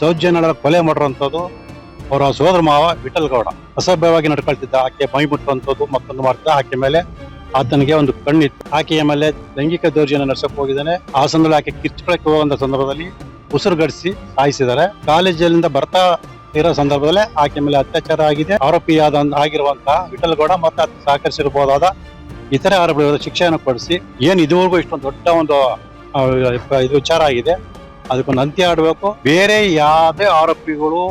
ಸೌಜನ್ಯ ಕೊಲೆ ಮಾಡಿರುವಂಥದ್ದು ಅವರ ಸೋದರ ಮಾವ ವಿಠಲ್ ಗೌಡ. ಅಸಭ್ಯವಾಗಿ ನಡ್ಕೊಳ್ತಿದ್ದ ಆಕೆ ಮೈ ಮುಟ್ಟುವಂಥದ್ದು ಮತ್ತೊಂದು ಮಾಡ್ತಾ ಆಕೆ ಮೇಲೆ ಆತನಿಗೆ ಒಂದು ಕಣ್ಣಿತ್ತು. ಆಕೆಯ ಮೇಲೆ ಲೈಂಗಿಕ ದೌರ್ಜನ್ಯ ನಡೆಸಕ್ ಹೋಗಿದ್ದಾನೆ. ಆ ಸಂದರ್ಭದಲ್ಲಿ ಆಕೆ ಕಿರ್ಚಿಕೊಳಕ್ಕೆ ಹೋಗುವಂತ ಸಂದರ್ಭದಲ್ಲಿ ಉಸಿರುಗಡಿಸಿ ಸಾಯಿಸಿದ್ದಾರೆ. ಕಾಲೇಜಿನಿಂದ ಬರ್ತಾ ಇರೋ ಸಂದರ್ಭದಲ್ಲೇ ಆಕೆ ಮೇಲೆ ಅತ್ಯಾಚಾರ ಆಗಿದೆ. ಆರೋಪಿಯಾದ ಆಗಿರುವಂತಹ ವಿಠಲ್ ಗೌಡ ಮತ್ತೆ ಸಹಕರಿಸಿರಬಹುದಾದ ಇತರೆ ಆರೋಪಿಗಳ ಶಿಕ್ಷೆಯನ್ನು ಕೊಡಿಸಿ. ಏನು ಇದುವರೆಗೂ ಇಷ್ಟೊಂದು ದೊಡ್ಡ ಒಂದು ಇದು ವಿಚಾರ ಆಗಿದೆ. ಅದಕ್ಕೊಂದು ಅಂತ್ಯ ಆಡಬೇಕು ಬೇರೆ ಯಾವುದೇ ಆರೋಪಿಗಳು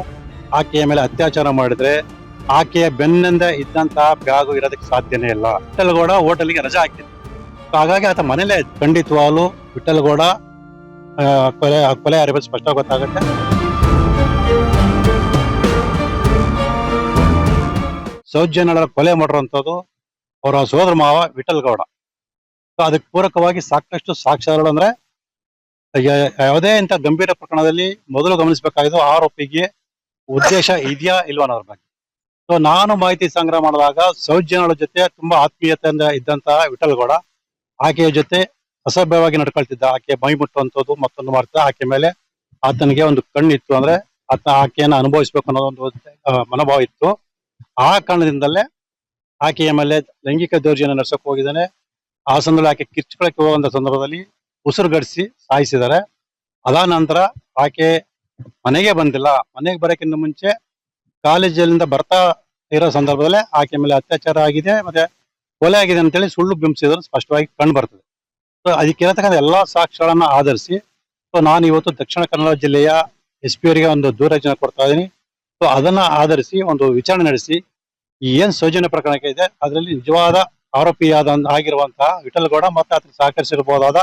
ಆಕೆಯ ಮೇಲೆ ಅತ್ಯಾಚಾರ ಮಾಡಿದ್ರೆ ಆಕೆಯ ಬೆನ್ನಿಂದ ಇದ್ದಂತಹ ಬ್ಯಾಗು ಇರೋದಕ್ಕೆ ಸಾಧ್ಯನೇ ಇಲ್ಲ. ವಿಠಲ್ಗೌಡ ಹೋಟೆಲ್ಗೆ ರಜಾ ಹಾಕಿದ್ರು. ಹಾಗಾಗಿ ಆತ ಮನೇಲೆ ಖಂಡಿತವಾಗ್ಲು ವಿಠಲ್ಗೌಡ ಕೊಲೆ ಕೊಲೆ ಆರೋಪಿ ಸ್ಪಷ್ಟ ಗೊತ್ತಾಗುತ್ತೆ. ಸೌಜನ್ಯ ಕೊಲೆ ಮಾಡಿರುವಂಥದ್ದು ಅವರ ಸೋದರ ಮಾವ ವಿಠಲ್ಗೌಡ. ಅದಕ್ಕೆ ಪೂರಕವಾಗಿ ಸಾಕಷ್ಟು ಸಾಕ್ಷ್ಯಗಳು ಅಂದ್ರೆ ಯಾವುದೇ ಇಂಥ ಗಂಭೀರ ಪ್ರಕರಣದಲ್ಲಿ ಮೊದಲು ಗಮನಿಸಬೇಕಾಗಿದ್ದು ಆರೋಪಿಗೆ ಉದ್ದೇಶ ಇದೆಯಾ ಇಲ್ವಾ ಅನ್ನೋದ್ರ ಬಗ್ಗೆ. ಸೊ ನಾನು ಮಾಹಿತಿ ಸಂಗ್ರಹ ಮಾಡಿದಾಗ ಸೌಜನ್ಯಗಳ ಜೊತೆ ತುಂಬಾ ಆತ್ಮೀಯತೆಯಿಂದ ಇದ್ದಂತಹ ವಿಠಲ್ಗೌಡ ಆಕೆಯ ಜೊತೆ ಅಸಭ್ಯವಾಗಿ ನಡ್ಕೊಳ್ತಿದ್ದ ಆಕೆ ಮೈ ಮುಟ್ಟುವಂಥದ್ದು ಮತ್ತೊಂದು ಮಾಡ್ತಾ ಆಕೆ ಮೇಲೆ ಆತನಿಗೆ ಒಂದು ಕಣ್ಣಿತ್ತು ಅಂದ್ರೆ ಆತ ಆಕೆಯನ್ನ ಅನುಭವಿಸ್ಬೇಕು ಒಂದು ಮನೋಭಾವ ಇತ್ತು. ಆ ಕಾರಣದಿಂದಲೇ ಆಕೆಯ ಮೇಲೆ ಲೈಂಗಿಕ ದೌರ್ಜನ್ಯ ನಡೆಸಕ್ ಹೋಗಿದ್ದಾನೆ. ಆ ಸಂದರ್ಭದಲ್ಲಿ ಆಕೆ ಕಿರ್ಚ್ಕೊಳಕ್ಕೆ ಹೋಗುವಂತ ಸಂದರ್ಭದಲ್ಲಿ ಉಸಿರುಗಡಿಸಿ ಸಾಯಿಸಿದ್ದಾರೆ ಅದಾದ ನಂತರ ಆಕೆ ಮನೆಗೆ ಬಂದಿಲ್ಲ. ಮನೆಗೆ ಬರೋಕ್ಕಿಂತ ಮುಂಚೆ ಕಾಲೇಜಲ್ಲಿಂದ ಬರ್ತಾ ಇರೋ ಸಂದರ್ಭದಲ್ಲೇ ಆಕೆ ಮೇಲೆ ಅತ್ಯಾಚಾರ ಆಗಿದೆ ಮತ್ತೆ ಕೊಲೆ ಆಗಿದೆ ಅಂತೇಳಿ ಸುಳ್ಳು ಬಿಂಬಿಸಿದ್ರು ಸ್ಪಷ್ಟವಾಗಿ ಕಂಡು ಬರ್ತದೆ. ಸೊ ಅದಕ್ಕಿರತಕ್ಕಂಥ ಎಲ್ಲಾ ಸಾಕ್ಷ್ಯಗಳನ್ನ ಆಧರಿಸಿ ಸೊ ನಾನು ಇವತ್ತು ದಕ್ಷಿಣ ಕನ್ನಡ ಜಿಲ್ಲೆಯ ಎಸ್ ಪಿ ಅವರಿಗೆ ಒಂದು ದೂರಜನ ಕೊಡ್ತಾ ಇದ್ದೀನಿ. ಸೊ ಅದನ್ನ ಆಧರಿಸಿ ಒಂದು ವಿಚಾರಣೆ ನಡೆಸಿ ಏನ್ ಸೌಜನ್ಯ ಪ್ರಕರಣಕ್ಕೆ ಇದೆ, ಅದರಲ್ಲಿ ನಿಜವಾದ ಆರೋಪಿಯಾದ, ಆಗಿರುವಂತಹ ವಿಠಲ್ಗೌಡ ಮತ್ತೆ ಅದಕ್ಕೆ ಸಹಕರಿಸಿರಬಹುದಾದ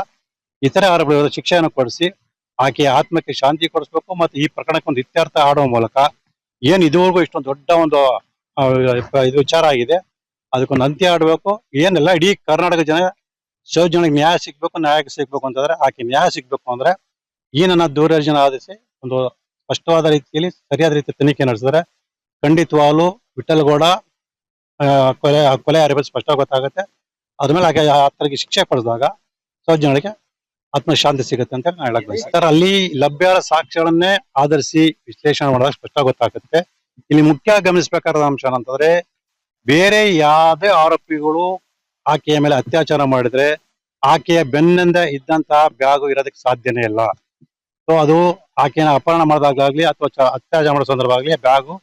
ಇತರೆ ಆರೋಪಿಗಳ ಶಿಕ್ಷೆಯನ್ನು ಕೊಡಿಸಿ ಆಕೆಯ ಆತ್ಮಕ್ಕೆ ಶಾಂತಿ ಕೊಡಿಸ್ಬೇಕು ಮತ್ತು ಈ ಪ್ರಕರಣಕ್ಕೆ ಒಂದು ಇತ್ಯರ್ಥ ಆಡುವ ಮೂಲಕ ಏನ್ ಇದುವರೆಗೂ ಇಷ್ಟೊಂದು ದೊಡ್ಡ ಒಂದು ಆ, ಇದು ವಿಚಾರ ಆಗಿದೆ. ಅದಕ್ಕೊಂದು ಅಂತ್ಯ ಆಡಬೇಕು. ಏನೆಲ್ಲ ಇಡೀ ಕರ್ನಾಟಕ ಜನ ಸೌಜನ್ಯಕ್ಕೆ ನ್ಯಾಯ ಸಿಗ್ಬೇಕು ನ್ಯಾಯ ಸಿಗ್ಬೇಕು ಅಂತಂದ್ರೆ ಆಕೆ ನ್ಯಾಯ ಸಿಗ್ಬೇಕು ಅಂದ್ರೆ ಈ ನನ್ನ ದೂರದರ್ಶನ ಆಧರಿಸಿ ಒಂದು ಸ್ಪಷ್ಟವಾದ ರೀತಿಯಲ್ಲಿ ಸರಿಯಾದ ರೀತಿ ತನಿಖೆ ನಡೆಸಿದ್ರೆ ಖಂಡಿತವಾಗ್ಲೂ ವಿಠಲ್ಗೌಡ ಆ, ಕೊಲೆ ಕೊಲೆ ಆರೋಪ ಸ್ಪಷ್ಟ ಗೊತ್ತಾಗುತ್ತೆ. ಅದ್ಮೇಲೆ ಆಕೆ ಆತನಿಗೆ ಶಿಕ್ಷೆ ಕೊಡಿಸಿದಾಗ ಸೌಜನ್ಯಗಳಿಗೆ ಆತ್ಮಶಾಂತಿ ಸಿಗುತ್ತೆ ಅಂತ ನಾನು ಹೇಳಕ್ ಬಯಸ್ತೀನಿ. ಸರ್, ಅಲ್ಲಿ ಲಭ್ಯ ಸಾಕ್ಷ್ಯಗಳನ್ನೇ ಆಧರಿಸಿ ವಿಶ್ಲೇಷಣೆ ಮಾಡಿದಾಗ ಸ್ಪಷ್ಟ ಗೊತ್ತಾಗುತ್ತೆ. ಇಲ್ಲಿ ಮುಖ್ಯ ಗಮನಿಸಬೇಕಾದ ಅಂಶ ಏನಂತಂದ್ರೆ, ಬೇರೆ ಯಾವುದೇ ಆರೋಪಿಗಳು ಆಕೆಯ ಮೇಲೆ ಅತ್ಯಾಚಾರ ಮಾಡಿದ್ರೆ, ಆಕೆಯ ಬೆನ್ನಿಂದ ಇದ್ದಂತಹ ಬ್ಯಾಗು ಇರೋದಕ್ಕೆ ಸಾಧ್ಯನೇ ಇಲ್ಲ. ಸೊ ಅದು ಆಕೆಯನ್ನು ಅಪಹರಣ ಮಾಡಿದಾಗ್ಲಿ ಅಥವಾ ಅತ್ಯಾಚಾರ ಮಾಡೋ ಸಂದರ್ಭ ಆಗ್ಲಿ ಬ್ಯಾಗು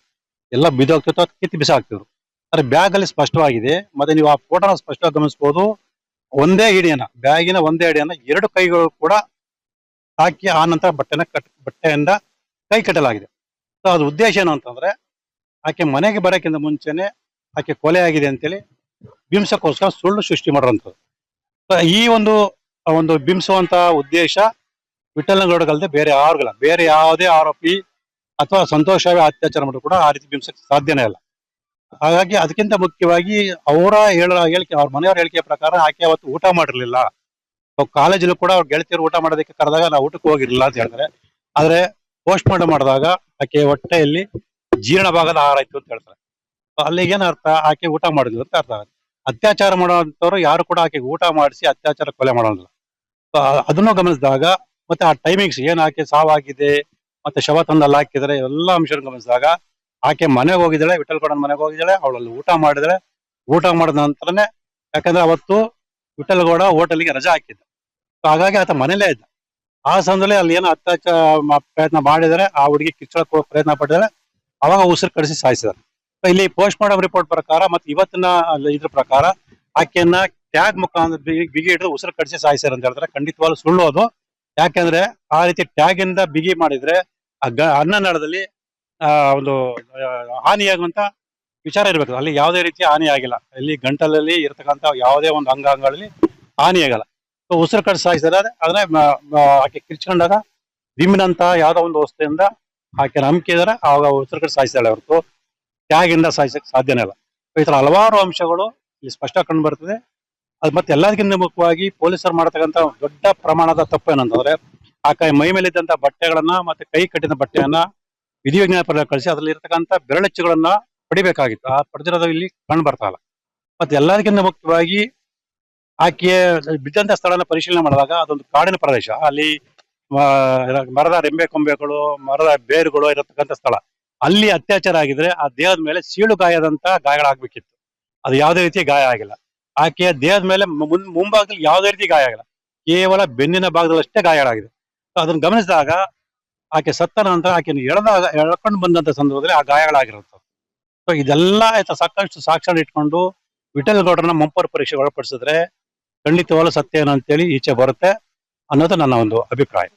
ಎಲ್ಲ ಬಿದ್ದೋಗ್ತಿತ್ತು ಕಿತ್ತು ಬಿಸಾಕ್ತಿದ್ರು. ಆದ್ರೆ ಬ್ಯಾಗ್ ಅಲ್ಲಿ ಸ್ಪಷ್ಟವಾಗಿದೆ. ಮತ್ತೆ ನೀವು ಆ ಫೋಟೋನ ಸ್ಪಷ್ಟವಾಗಿ ಗಮನಿಸಬಹುದು ಒಂದೇ ಹಿಡಿಯನ್ನ, ಬ್ಯಾಗಿನ ಒಂದೇ ಹಿಡಿಯನ್ನ ಎರಡು ಕೈಗಳು ಕೂಡ ಹಾಕಿ ಆ ನಂತರ ಬಟ್ಟೆನ ಕಟ್, ಬಟ್ಟೆಯಿಂದ ಕೈ ಕಟ್ಟಲಾಗಿದೆ. ಸೊ ಅದು ಉದ್ದೇಶ ಏನು ಅಂತಂದ್ರೆ, ಆಕೆ ಮನೆಗೆ ಬರೋಕ್ಕಿಂತ ಮುಂಚೆನೆ ಆಕೆ ಕೊಲೆ ಆಗಿದೆ ಅಂತೇಳಿ ಬಿಂಸಕ್ಕೋಸ್ಕರ ಸುಳ್ಳು ಸೃಷ್ಟಿ ಮಾಡುವಂಥದ್ದು ಸೊ ಈ ಒಂದು ಒಂದು ಬಿಂಸುವಂತಹ ಉದ್ದೇಶ ವಿಠಲನಗೌಡಗಲ್ಲದೆ ಬೇರೆ ಯಾರಿಗಲ್ಲ ಬೇರೆ ಯಾವುದೇ ಆರೋಪಿ ಅಥವಾ ಸಂತೋಷವೇ ಅತ್ಯಾಚಾರ ಮಾಡಿದ್ರು ಕೂಡ ಆ ರೀತಿ ಬಿಂಬಿಸಕ್ಕೆ ಸಾಧ್ಯನೇ ಇಲ್ಲ. ಹಾಗಾಗಿ ಅದಕ್ಕಿಂತ ಮುಖ್ಯವಾಗಿ ಅವರ ಹೇಳ ಹೇಳಿಕೆ ಅವ್ರ ಮನೆಯವ್ರ ಹೇಳಿಕೆಯ ಪ್ರಕಾರ ಆಕೆ ಅವತ್ತು ಊಟ ಮಾಡಿರ್ಲಿಲ್ಲ. ಕಾಲೇಜಲ್ಲೂ ಕೂಡ ಅವ್ರ ಗೆಳತಿಯರು ಊಟ ಮಾಡೋದಕ್ಕೆ ಕರೆದಾಗ ನಾವು ಊಟಕ್ಕೆ ಹೋಗಿರ್ಲಿಲ್ಲ ಅಂತ ಹೇಳ್ತಾರೆ ಆದ್ರೆ ಪೋಸ್ಟ್ ಮಾರ್ಟಮ್ ಮಾಡಿದಾಗ ಆಕೆ ಹೊಟ್ಟೆಯಲ್ಲಿ ಜೀರ್ಣ ಭಾಗದ ಆಹಾರ ಇತ್ತು ಅಂತ ಹೇಳ್ತಾರೆ. So ಅಲ್ಲಿಗೆ ಏನ್ ಅರ್ಥ? ಆಕೆ ಊಟ ಮಾಡಿದ್ಲು ಅಂತ ಅರ್ಥ ಆಗುತ್ತೆ. ಅತ್ಯಾಚಾರ ಮಾಡುವಂತವ್ರು ಯಾರು ಕೂಡ ಆಕೆಗೆ ಊಟ ಮಾಡಿಸಿ ಅತ್ಯಾಚಾರ ಕೊಲೆ ಮಾಡೋಲ್ಲ ಅದನ್ನು ಗಮನಿಸಿದಾಗ ಮತ್ತೆ ಆ ಟೈಮಿಂಗ್ಸ್ ಏನ್ ಆಕೆ ಸಾವಾಗಿದೆ, ಮತ್ತೆ ಶವ ತಂದಲ್ಲಿ ಹಾಕಿದ್ರೆ ಎಲ್ಲ ಅಂಶವನ್ನು ಗಮನಿಸಿದಾಗ ಆಕೆ ಮನೆಗೆ ಹೋಗಿದ್ದಾಳೆ, ವಿಠಲ್ ಮನೆಗೆ ಹೋಗಿದ್ದಾಳೆ, ಅವಳಲ್ಲಿ ಊಟ ಮಾಡಿದಳೆ. ಊಟ ಮಾಡಿದ ನಂತರನೇ ಯಾಕಂದ್ರೆ ಅವತ್ತು ವಿಠಲ್ ಗೌಡ ಹೋಟೆಲ್ಗೆ ರಜಾ ಹಾಕಿದ್ದ. ಹಾಗಾಗಿ ಆತ ಮನೇಲೇ ಇದ್ದ. ಆ ಸಂದರ್ಭದಲ್ಲಿ ಅಲ್ಲಿ ಏನೋ ಅತ್ಯಾಚಾರ ಪ್ರಯತ್ನ ಮಾಡಿದರೆ ಆ ಹುಡುಗಿ ಕಿಚ್ಚಳ ಪ್ರಯತ್ನ ಪಟ್ಟಿದ್ದಾರೆ ಅವಾಗ ಉಸಿರು ಕಡಿಸಿ ಸಾಯಿಸಿದ್ದಾರೆ ಇಲ್ಲಿ ಪೋಸ್ಟ್ ಮಾರ್ಟಮ್ ರಿಪೋರ್ಟ್ ಪ್ರಕಾರ ಮತ್ತೆ ಇವತ್ತಿನ ಇದ್ರ ಪ್ರಕಾರ ಆಕೆಯನ್ನ ಟ್ಯಾಗ್ ಮುಖಾಂತರ ಬಿಗಿ ಹಿಡಿದು ಉಸಿರು ಕಡಿಸಿ ಸಾಯಿಸ್ಯಾರ ಅಂತ ಹೇಳ್ತಾರೆ. ಖಂಡಿತವಾಗ್ಲೂ ಸುಳ್ಳು ಅದು. ಯಾಕಂದ್ರೆ ಆ ರೀತಿ ಟ್ಯಾಗ್ ಇಂದ ಬಿಗಿ ಮಾಡಿದ್ರೆ ಆ ಗ ಅನ್ನನಾಳದಲ್ಲಿ ಒಂದು ಹಾನಿಯಾಗುವಂತ ವಿಚಾರ ಇರಬೇಕು. ಅಲ್ಲಿ ಯಾವುದೇ ರೀತಿ ಹಾನಿ ಆಗಿಲ್ಲ. ಇಲ್ಲಿ ಗಂಟಲಲ್ಲಿ ಇರ್ತಕ್ಕಂಥ ಯಾವುದೇ ಒಂದು ಅಂಗಾಂಗಗಳಲ್ಲಿ ಹಾನಿ ಆಗಲ್ಲ. ಸೊ ಉಸಿರು ಕಡೆ ಸಾಯಿಸಿದ್ರೆ ಮ- ಆಕೆ ಕಿರ್ಚ್ಕೊಂಡಾಗ ದಿಮ್ಮಿನಂತ ಯಾವುದೋ ಒಂದು ವಸ್ತುವಿಂದ ಆಕೆ ನಂಬಿಕೆದ್ರೆ ಆವಾಗ ಉಸಿರು ಕಡೆ ಸಾಯಿಸ್ತಾಳೆ ಹೊರತು. ತ್ಯಾಗಿಂದ ಸಾಯಿಸಕ್ಕೆ ಸಾಧ್ಯನೇ ಇಲ್ಲ. ಈ ತರ ಹಲವಾರು ಅಂಶಗಳು ಇಲ್ಲಿ ಸ್ಪಷ್ಟ ಕಂಡು ಬರ್ತದೆ. ಅದು ಮತ್ತೆ ಎಲ್ಲದಕ್ಕಿಂತ ಮುಖ್ಯವಾಗಿ ಪೊಲೀಸರು ಮಾಡತಕ್ಕಂತ ದೊಡ್ಡ ಪ್ರಮಾಣದ ತಪ್ಪು ಏನಂತಂದ್ರೆ ಆ ಕೈ ಮೈ ಮೇಲಿದ್ದಂಥ ಬಟ್ಟೆಗಳನ್ನ ಮತ್ತೆ ಕೈ ಕಟ್ಟಿದ ಬಟ್ಟೆಯನ್ನ ವಿಧಿವಿಜ್ಞಾನ ಪಡೆದ ಕಳಿಸಿ ಅದರಲ್ಲಿ ಇರತಕ್ಕಂಥ ಬೆರಳೆಚ್ಚುಗಳನ್ನ ಪಡಿಬೇಕಾಗಿತ್ತು. ಆ ಪಡೆದಿರೋದು ಇಲ್ಲಿ ಕಂಡು ಬರ್ತಾ ಇಲ್ಲ. ಮತ್ತೆ ಎಲ್ಲದಕ್ಕಿಂತ ಮುಖ್ಯವಾಗಿ ಆಕೆಯ ಬಿದ್ದಂತ ಸ್ಥಳನ ಪರಿಶೀಲನೆ ಮಾಡಿದಾಗ ಅದೊಂದು ಕಾಡಿನ ಪ್ರದೇಶ. ಅಲ್ಲಿ ಮರದ ರೆಂಬೆ ಕೊಂಬೆಗಳು, ಮರದ ಬೇರುಗಳು ಇರತಕ್ಕಂಥ ಸ್ಥಳ. ಅಲ್ಲಿ ಅತ್ಯಾಚಾರ ಆಗಿದ್ರೆ ಆ ದೇಹದ ಮೇಲೆ ಸೀಳು ಗಾಯದಂತ ಗಾಯಗಳಾಗ್ಬೇಕಿತ್ತು ಅದು ಯಾವುದೇ ರೀತಿ ಗಾಯ ಆಗಿಲ್ಲ. ಆಕೆಯ ದೇಹದ ಮೇಲೆ ಮುನ್, ಮುಂಭಾಗದಲ್ಲಿ ಯಾವುದೇ ರೀತಿ ಗಾಯ ಆಗಿಲ್ಲ. ಕೇವಲ ಬೆನ್ನಿನ ಭಾಗದಲ್ಲಷ್ಟೇ ಗಾಯಗಳಾಗಿದೆ. ಅದನ್ನ ಗಮನಿಸಿದಾಗ ಆಕೆ ಸತ್ತ ನಂತರ ಆಕೆಯನ್ನು ಎಳೆದಾಗ, ಎಳ್ಕೊಂಡು ಬಂದಂತ ಸಂದರ್ಭದಲ್ಲಿ ಆ ಗಾಯಗಳಾಗಿರುತ್ತೆ ಸೊ ಇದೆಲ್ಲ ಆಯ್ತಾ? ಸಾಕಷ್ಟು ಸಾಕ್ಷರ ಇಟ್ಕೊಂಡು ಗೌಡ್ರನ್ನ ಮಂಪರ್ ಪರೀಕ್ಷೆಗೆ ಒಳಪಡಿಸಿದ್ರೆ ಖಂಡಿತವಾಗ್ಲೂ ಸತ್ಯ ಏನಂತೇಳಿ ಈಚೆ ಬರುತ್ತೆ ಅನ್ನೋದು ನನ್ನ ಒಂದು ಅಭಿಪ್ರಾಯ.